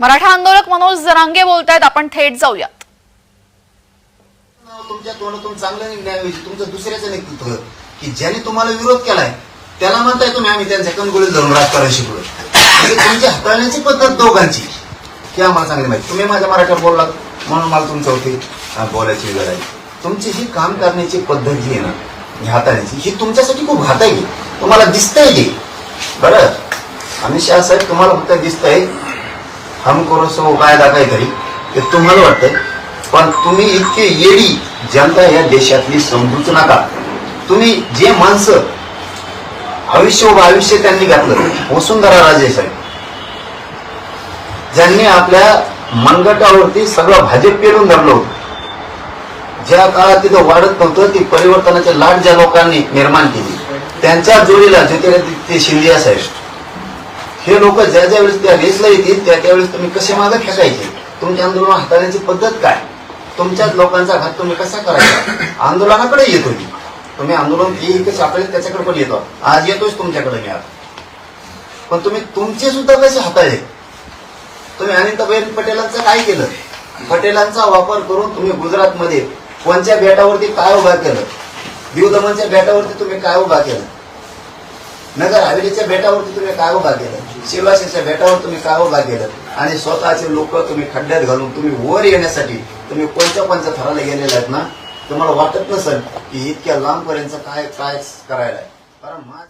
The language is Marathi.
मराठा आंदोलक मनोज जरांगे बोलतायत आपण थेट जाऊयात. तुमच्या तोंडातून चांगलं निघण्याऐवजी तुमचं दुसऱ्याचं नेतृत्व की ज्याने तुम्हाला विरोध केलाय त्याला म्हणताय तुम्ही आम्ही त्यांच्या कणगोळीत धरून राजकारण शिकलो म्हणजे तुमची हाताळण्याची पद्धत दोघांची. ही आम्हाला चांगली माहिती. तुम्ही माझ्या मराठा बोललात म्हणून मला तुमचं होते बोलायची वेळ आहे. तुमची ही काम करण्याची पद्धत जी आहे ना हाताळण्याची ही तुमच्यासाठी खूप घात तुम्हाला दिसतंय की बरं? अमित शहा साहेब तुम्हाला फक्त दिसतंय हम करो सो कायदा काहीतरी ते तुम्हाला वाटतंय. पण तुम्ही इतके येडी जनता या देशातली समजूच नका. तुम्ही जे माणसं आयुष्य व आयुष्य त्यांनी घातलं वसुंधरा राजे साहेब ज्यांनी आपल्या मनगटावरती सगळं भाजप पेरून धरलं होतं. ज्या काळात तिथं वाढत नव्हतं ती परिवर्तनाची लाट ज्या लोकांनी निर्माण केली त्यांच्या जोडीला ज्योतिरादित्य शिंदे साहेब. हे लोक ज्या ज्या वेळेस त्या रेसला येतील त्या त्यावेळेस तुम्ही कसे मागे फेकायचे? तुमच्या आंदोलन हाताळण्याची पद्धत काय? तुमच्याच लोकांचा घात तुम्ही कसा करायचा? आंदोलनाकडे येत होती. तुम्ही आंदोलन हे सापडेल त्याच्याकडे पण येतो. आज येतोच तुमच्याकडे मी आज पण तुम्ही तुमचे सुद्धा कसे हाताळले? तुम्ही अनिताबेन पटेलांचं काय केलं? पटेलांचा वापर करून तुम्ही गुजरातमध्ये कोणत्या बेटावरती काय उभा केलं? दीवदमनच्या बेटावरती तुम्ही काय उभा केलं? नगर हवेलीच्या बेटावरती तुम्ही काय उभा केलं शिवराशीच्या बेटावर तुम्ही काय उभा केलं आणि स्वतःचे लोक तुम्ही खड्ड्यात घालून तुम्ही वर येण्यासाठी तुम्ही कोणत्या कोणत्या थराला गेलेले आहेत ना तुम्हाला वाटत नसेल की इतक्या लांबपर्यंत काय काय करायला आहे. कारण माझ